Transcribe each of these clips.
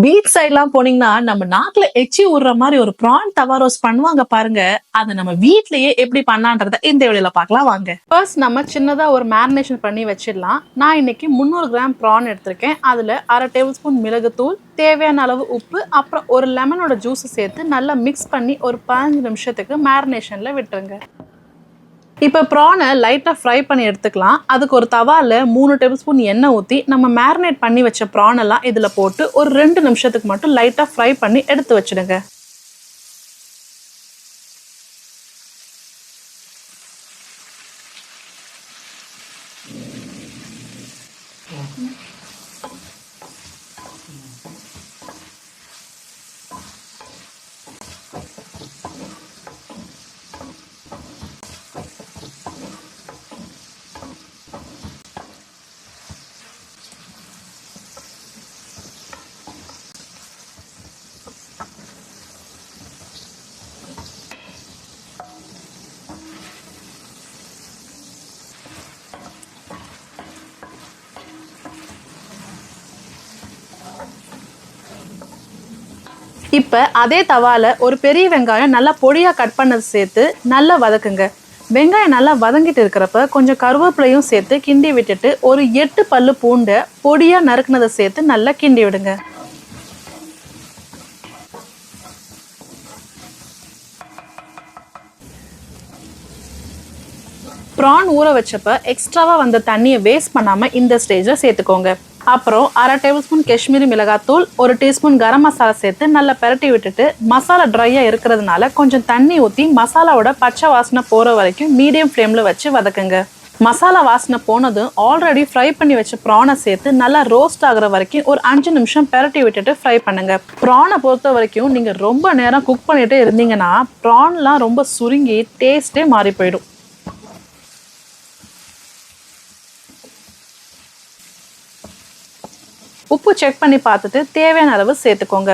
Beach சைட்லாம் போனீங்கன்னா நம்ம நாக்குல எச்சி விடுற மாதிரி ஒரு ப்ரான் தவாரோஸ் பண்ணுவாங்க பாருங்க. அதை நம்ம வீட்லயே எப்படி பண்ணலான்றத இந்த வீடியோல பார்க்கலாம். வாங்க. ஃபர்ஸ்ட் நம்ம சின்னதா ஒரு மேரினேஷன் பண்ணி வச்சிடலாம். நான் இன்னைக்கு முந்நூறு கிராம் ப்ரான் எடுத்திருக்கேன். அதுல அரை டேபிள் ஸ்பூன் மிளகுத்தூள் தேவையான அளவு உப்பு அப்புறம் ஒரு லெமனோட ஜூஸ் சேர்த்து நல்லா மிக்ஸ் பண்ணி ஒரு பதினஞ்சு நிமிஷத்துக்கு மேரினேஷன்ல விட்டுருங்க. இப்போ ப்ரானை லைட்டாக ஃப்ரை பண்ணி எடுத்துக்கலாம். அதுக்கு ஒரு தவாவில் மூணு டேபிள் ஸ்பூன் எண்ணெய் ஊற்றி நம்ம மேரினேட் பண்ணி வச்ச ப்ரானெல்லாம் இதில் போட்டு ஒரு ரெண்டு நிமிஷத்துக்கு மட்டும் லைட்டாக ஃப்ரை பண்ணி எடுத்து வச்சிடுங்க. இப்போ அதே தவால ஒரு பெரிய வெங்காயம் நல்லா பொடியாக கட் பண்ணது சேர்த்து நல்லா வதக்குங்க. வெங்காயம் நல்லா வதங்கிட்டு இருக்கிறப்ப கொஞ்சம் கருவேப்பிலையும் சேர்த்து கிண்டி விட்டுட்டு ஒரு எட்டு பல்லு பூண்டை பொடியாக நறுக்குனதை சேர்த்து நல்லா கிண்டி விடுங்க. ப்ரான் ஊற வச்சப்ப எக்ஸ்ட்ராவாக வந்த தண்ணியை வேஸ்ட் பண்ணாமல் இந்த ஸ்டேஜில் சேர்த்துக்கோங்க. அப்புறம் அரை டேபிள் ஸ்பூன் காஷ்மீரி மிளகாத்தூள் ஒரு டீஸ்பூன் கரம் மசாலா சேர்த்து நல்லா பெரட்டி விட்டுட்டு மசாலா ட்ரையாக இருக்கிறதுனால கொஞ்சம் தண்ணி ஊற்றி மசாலாவோட பச்சை வாசனை போகிற வரைக்கும் மீடியம் ஃப்ளேமில் வச்சு வதக்குங்க. மசாலா வாசனை போனதும் ஆல்ரெடி ஃப்ரை பண்ணி வச்ச ப்ரானை சேர்த்து நல்லா ரோஸ்ட் ஆகிற வரைக்கும் ஒரு அஞ்சு நிமிஷம் பெரட்டி விட்டுட்டு ஃப்ரை பண்ணுங்க. ப்ரானை பொறுத்த வரைக்கும் நீங்கள் ரொம்ப நேரம் குக் பண்ணிகிட்டே இருந்தீங்கன்னா ப்ரான்லாம் ரொம்ப சுருங்கி டேஸ்ட்டே மாறி போயிடும். உப்பு செக் பண்ணி பார்த்துட்டு தேவையான அளவு சேர்த்துக்கோங்க.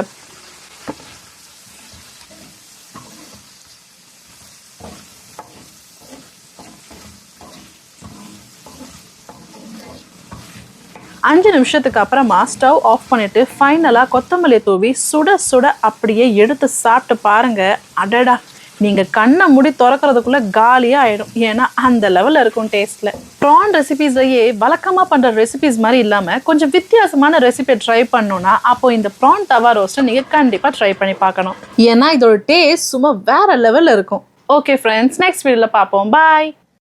அஞ்சு நிமிஷத்துக்கு அப்புறமா ஸ்டவ் ஆஃப் பண்ணிட்டு ஃபைனலாக கொத்தமல்லி தூவி சுட சுட அப்படியே எடுத்து சாப்பிட்டு பாருங்க. அடடா. நீங்கள் கண்ணை முடி திறக்கிறதுக்குள்ள காலியாக ஆயிடும். ஏன்னா அந்த லெவலில் இருக்கும் டேஸ்ட்டில் ப்ரான் ரெசிபீஸையே வழக்கமாக பண்ணுற ரெசிபீஸ் மாதிரி இல்லாமல் கொஞ்சம் வித்தியாசமான ரெசிபியை ட்ரை பண்ணோன்னா அப்போ இந்த ப்ரான் தவா ரோஸ்ட்டை நீங்கள் கண்டிப்பாக ட்ரை பண்ணி பார்க்கணும். ஏன்னா இதோட டேஸ்ட் சும்மா வேற லெவலில் இருக்கும். ஓகே ஃப்ரெண்ட்ஸ் நெக்ஸ்ட் வீடியோவில் பார்ப்போம். பாய்